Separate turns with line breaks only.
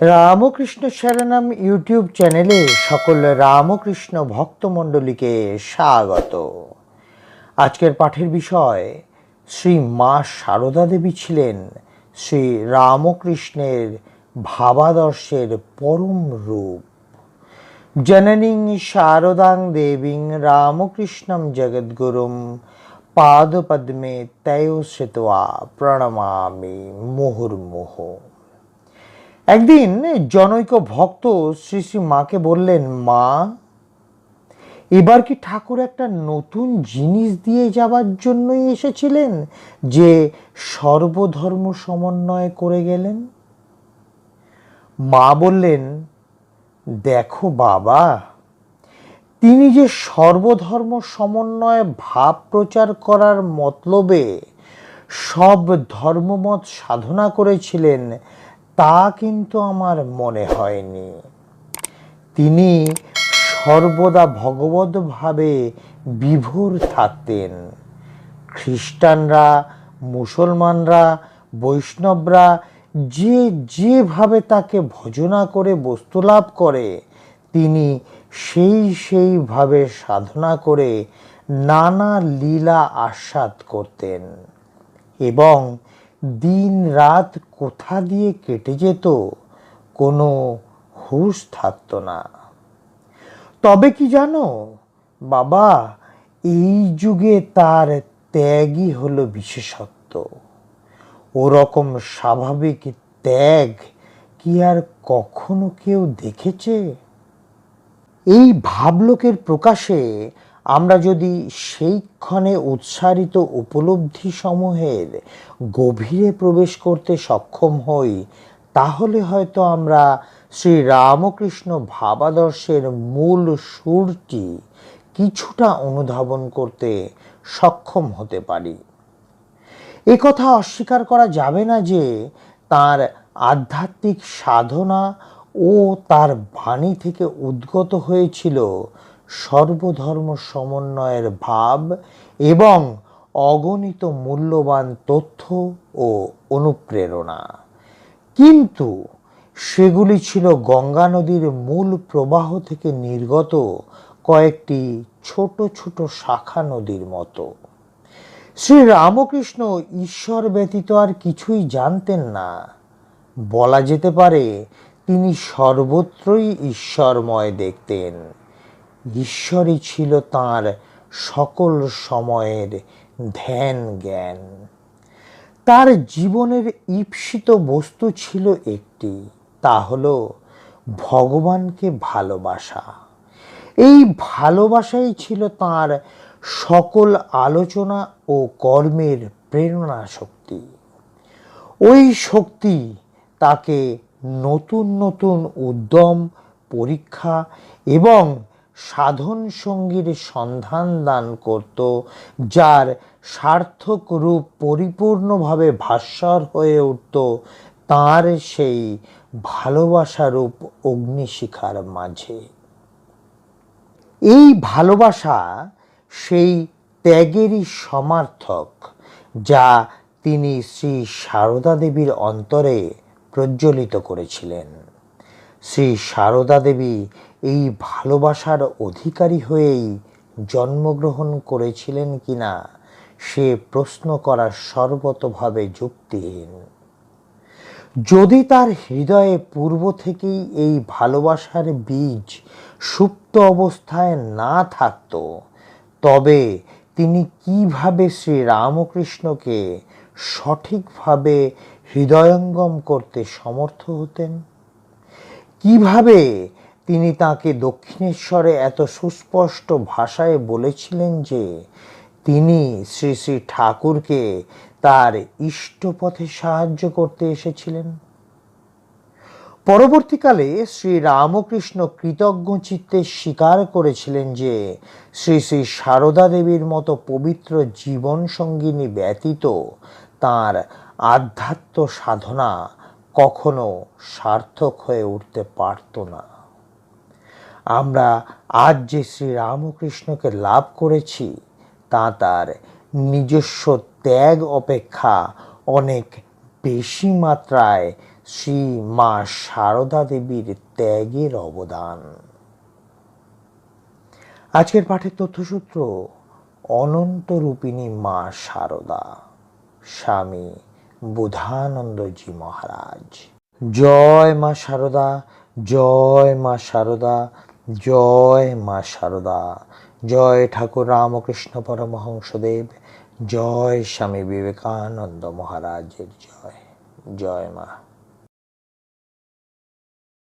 Ramakrishna শরণম YouTube চ্যানেলে সকল রামকৃষ্ণ ভক্তমণ্ডলীকে স্বাগত। আজকের পাঠের বিষয়, শ্রী মা সারদা দেবী ছিলেন শ্রী রামকৃষ্ণের ভাবাদর্শের পরম রূপ। জননীং শারদাং দেবীং রামকৃষ্ণম জগদ্গুরুম পাদপদ্মে তয়োশ্রিত্বা প্রণমামি মুহুর্মুহ। একদিন জনৈক ভক্ত শ্রী শ্রী মাকে বললেন, মা, এবার কি ঠাকুর একটা নতুন জিনিস দিয়ে যাবার জন্যই এসেছিলেন যে সর্বধর্ম সমন্বয় করে গেলেন? মা বললেন, দেখো বাবা, তিনি যে সর্বধর্ম সমন্বয়ে ভাব প্রচার করার মতলবে সব ধর্মমত সাধনা করেছিলেন তা কিন্তু আমার মনে হয়নি। তিনি সর্বদা ভগবতভাবে বিভোর থাকতেন। খ্রিস্টানরা, মুসলমানরা, বৈষ্ণবরা যে যেভাবে তাকে ভজনা করে, বস্তুলাভ করে, তিনি সেই সেইভাবে সাধনা করে নানা লীলা আস্বাদ করতেন। এবং দিন রাত কোথা দিয়ে কেটে যেত, কোনো হুঁশ থাকতো না। তবে কি জানো, বাবা, এই যুগে তার ত্যাগই হলো বিশেষত্ব। ওরকম স্বাভাবিক ত্যাগ কি আর কখনো কেউ দেখেছে? এই ভাবলোকের প্রকাশে আমরা যদি সেই ক্ষণে উৎসারিত উপলব্ধি সমূহের গভীরে প্রবেশ করতে সক্ষম হই, তাহলে হয়তো আমরা শ্রী রামকৃষ্ণ ভাবাদর্শের মূল সুরটি কিছুটা অনুধাবন করতে সক্ষম হতে পারি। কথা অস্বীকার করা যাবে না যে তার আধ্যাত্মিক সাধনা ও তার বাণী থেকে উদ্গত হয়েছিল সর্বধর্ম সমন্বয়ের ভাব এবং অগণিত মূল্যবান তথ্য ও অনুপ্রেরণা। কিন্তু সেগুলি ছিল গঙ্গা নদীর মূল প্রবাহ থেকে নির্গত কয়েকটি ছোট ছোট শাখা নদীর মতো। শ্রী রামকৃষ্ণ ঈশ্বর ব্যতীত আর কিছুই জানতেন না। বলা যেতে পারে, তিনি সর্বত্রই ঈশ্বরময় দেখতেন। ঈশ্বরই ছিল তার সকল সময়ের ধ্যান জ্ঞান তার জীবনের ঈপ্সিত বস্তু ছিল একটি, তা হলো ভগবানকে ভালোবাসা। এই ভালোবাসাই ছিল তার সকল আলোচনা ও কর্মের প্রেরণা শক্তি। ওই শক্তি তাকে নতুন নতুন উদ্যম, পরীক্ষা এবং সাধন সঙ্গীর সন্ধান দান করত, যার সার্থক রূপ পরিপূর্ণভাবে ভাস্বর হয়ে উঠত, তার সেই ভালোবাসারূপ অগ্নিশিখার মাঝে। এই ভালোবাসা সেই ত্যাগেরই সমার্থক, যা তিনি শ্রী সারদা দেবীর অন্তরে প্রজ্বলিত করেছিলেন। শ্রী সারদা দেবী এই ভালোবাসার অধিকারী হয়েই জন্মগ্রহণ করেছিলেন কিনা সে প্রশ্ন করা সর্বতভাবে যুক্তিহীন। যদি তার হৃদয়ে পূর্ব থেকেই এই ভালোবাসার বীজ সুপ্ত অবস্থায় না থাকত, তবে তিনি কীভাবে শ্রী রামকৃষ্ণকে সঠিকভাবে হৃদয়ঙ্গম করতে সমর্থ হতেন? কীভাবে তিনি তাকে দক্ষিণেশ্বরে এত সুস্পষ্ট ভাষায় বলেছিলেন যে তিনি শ্রী শ্রী ঠাকুরকে তার ইষ্টপথে সাহায্য করতে এসেছিলেন। পরবর্তীকালে শ্রী রামকৃষ্ণ কৃতজ্ঞ চিত্তে স্বীকার করেছিলেন যে শ্রী শ্রী সারদা দেবীর মতো পবিত্র জীবন সঙ্গিনী ব্যতীত তার আধ্যাত্ম সাধনা কখনো সার্থক হয়ে উঠতে পারত না। আমরা আজ যে শ্রী রামকৃষ্ণকে লাভ করেছি, তা তার নিজস্ব ত্যাগ অপেক্ষা অনেক বেশি মাত্রায় শ্রী মা সারদা দেবীর ত্যাগের অবদান। আজকের পাঠের তথ্যসূত্র, অনন্ত রূপিণী মা সারদা, স্বামী বুধানন্দজি মহারাজ। জয় মা সারদা, জয় মা সারদা জয় মা সারদা জয় ঠাকুর রামকৃষ্ণ পরমহংসদেব জয় স্বামী বিবেকানন্দ মহারাজের জয় জয় মা।